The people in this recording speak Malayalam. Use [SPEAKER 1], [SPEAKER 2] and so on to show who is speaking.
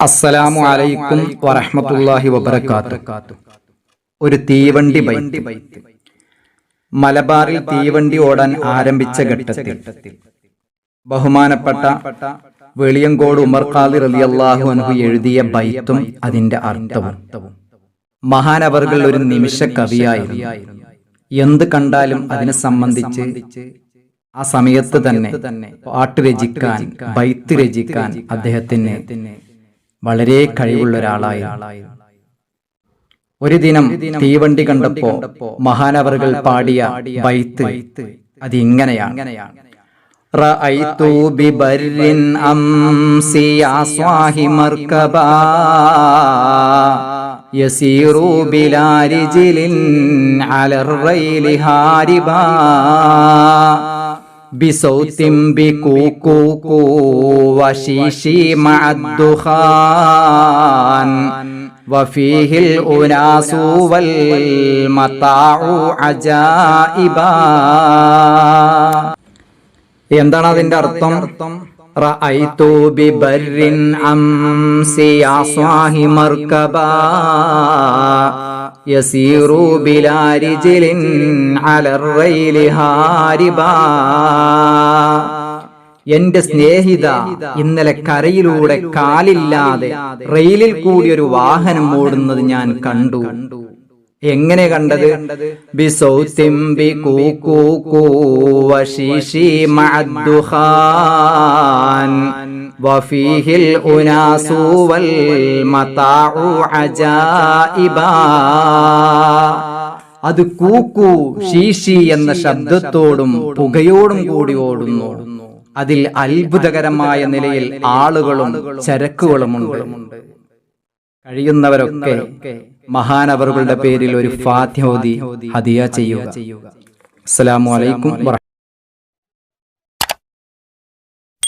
[SPEAKER 1] അസ്സലാമു അലൈക്കും വറഹ്മത്തുള്ളാഹി വബറകാത്തു. ഒരു തീവണ്ടി ബൈക്ക്. മലബാറിൽ തീവണ്ടി ഓടാൻ ആരംഭിച്ച ഘട്ടത്തിൽ. ബഹുമാനപ്പെട്ട വെളിയങ്കോട് ഉമർ ഖാദി റളിയല്ലാഹു അൻഹു എഴുതിയ ബൈത്തും അതിന്റെ അർത്ഥവും. മഹാനവറുകൾ ഒരു നിമിഷ കവിയായിരുന്നു. എന്ത് കണ്ടാലും അതിനെ സംബന്ധിച്ച് ആ സമയത്ത് തന്നെ പാട്ട് രചിക്കാൻ ബൈത്ത് രചിക്കാൻ അദ്ദേഹത്തിന് വളരെ കഴിവുള്ള ഒരാളായിരുന്നു ഒരു ദിനം തീവണ്ടി കണ്ടപ്പോ മഹാനവറുകൾ പാടിയ ബൈത്ത് അത് ഇങ്ങനെയാണ് رأيت ببر أمسي يا صاحي مركبا يسير بلا رجل على الريل هاربا بصوت بكوكوكو وشيشي مع الدخان وفيه الأناس والمطاع عجائبا എന്താണ് അതിന്റെ അർത്ഥം റഅയ്തു ബിബർരിൻ അംസി യാ സ്വാഹി മർക്കബാ എന്റെ സ്നേഹിത ഇന്നലെ കരയിലൂടെ കാലില്ലാതെ റെയിലിൽ കൂടി ഒരു വാഹനം ഓടുന്നത് ഞാൻ കണ്ടു. എങ്ങനെ കണ്ടത്? ബിസൗത്തിം വഫീഹിൽ ഉനാസു മതാഉ അജായിബാ. അത് കൂക്കു ശീശി എന്ന ശബ്ദത്തോടും പുകയോടും കൂടി ഓടുന്നു. അതിൽ അത്ഭുതകരമായ നിലയിൽ ആളുകളും ചരക്കുകളുമുണ്ട്. കഴിയുന്നവരൊക്കെ മഹാനവറുകളുടെ പേരിൽ ഒരു ഫാത്യോതി ഹദിയ ചെയ്യുക. അസ്സലാമു അലൈക്കും